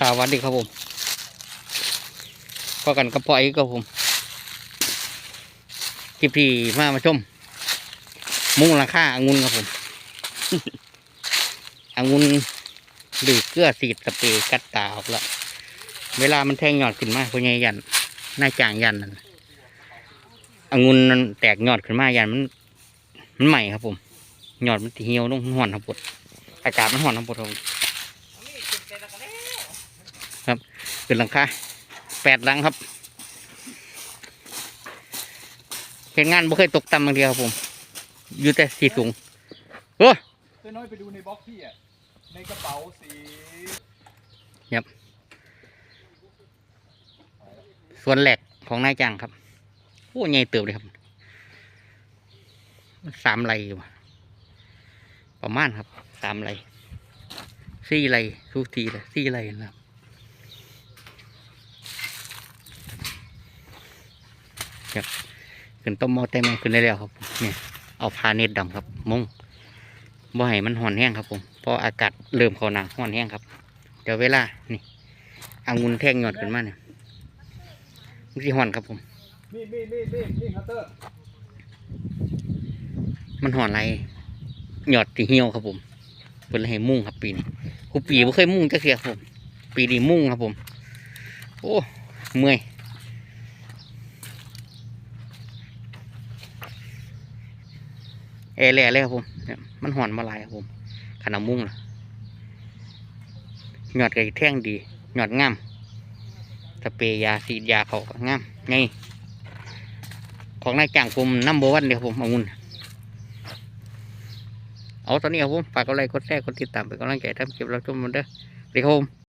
สวัสดีครับผมก็กันกับพ่อไอ้ครับผมคลิปที่มามาชม มุ้งหลังคาอางุ่นครับผมอางุ่นหรือเกลือสีดสเปรย์กัดตาออกแล้วเวลามันแทงยอดขึ้นมาพวกนี้ยันหน้าจางยันนั่นองุ่นมันแตกยอดขึ้นมายันมัน มันใหม่ครับผมยอดมันเหี่ยวลงห่อนครับผมอากาศมันห่อนครับผม ครับขึ้นหลังคาแปดหลังครับเห็นงานบ่เคยตกต่ำบางทีครับผม อยู่แต่สีสูงโอ้เจ้น้อยไปดูในบล็อกพี่อะในกระเป๋าสีส่วนแหลกของนายจ้างครับโอ้ใหญ่เติบเลยครับสามไรอยู่ว่ะประมาณครับสามไรสี่ไรทุกทีเลยสี่ไรนะครับ ครับขึ้นต้มหม้อแต่แม่ขึ้นได้แล้วครับเนี่ยเอาพาเน็ตดำครับ มุงบ่ให้มันห่อนแห้งครับผมเพราะอากาศเริ่มเข้าหนาห่อนแห้งครับเดี๋ยวเวลานี่อางุนแท่งหยอดขึ้นมาเนี่ยมันสิห่อนครับผมมีดมีดมีดมีดมีดคัตเตอร์มันห่อนไรหยอดที่เหี่ยวครับผมเป็นให้มุ่งครับปีนี้คูปีไม่เคยมุ่งจะเสียครับผมปีนี้มุ่งครับผม โอ้เมื่อย เอแล่เลยครับผมมันห่อนมาลายครับผมขนาดมุ่งนะหยอดกระแท่งดีหยอดงามสเปรย์ยาสีดยาเขาก็งามไงของนายจ้างผมนัมเบวันเดียวผมเอางุ่นเอาตอนนี้ครับผมฝากกดไลค์กดแชร์กดติดตามเป็นกำลังใจทำคลิปเราชมมันเด้อสวัสดีครับผม